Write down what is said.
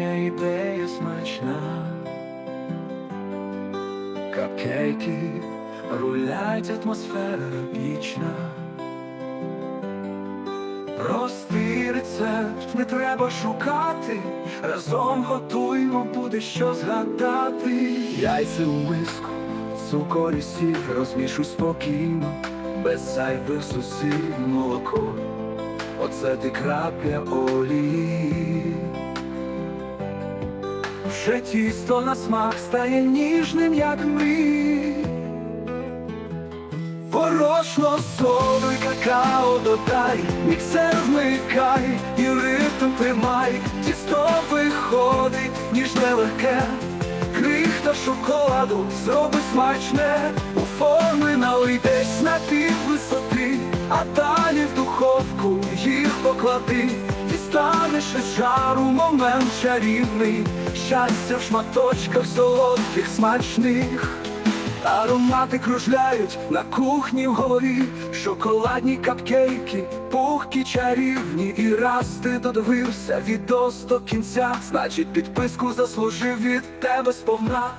кухня ідея смачна. Капкейки рулять атмосфера вічна. Простий рецепт не треба шукати. Разом готуємо, буде що згадати. Яйця у миску, цукор і сіль розмішуй спокійно, без зайвих зусиль молоко. Оце ти крапля олії. Вже тісто на смак стає ніжним, як ми. Порошно й какао додай, міксер вмикай і ритм тримай, тісто виходить, ніжне легке, крихта шоколаду зроби смачне, у форми налий десь на пів висоти, а далі в духовку їх поклади, дістанеш із жару момент чарівний, щастя в шматочках солодких смачних. Аромати кружляють на кухні вгорі, шоколадні капкейки, пухкі чарівні, і раз ти додивився відос до кінця, значить підписку заслужив від тебе сповна.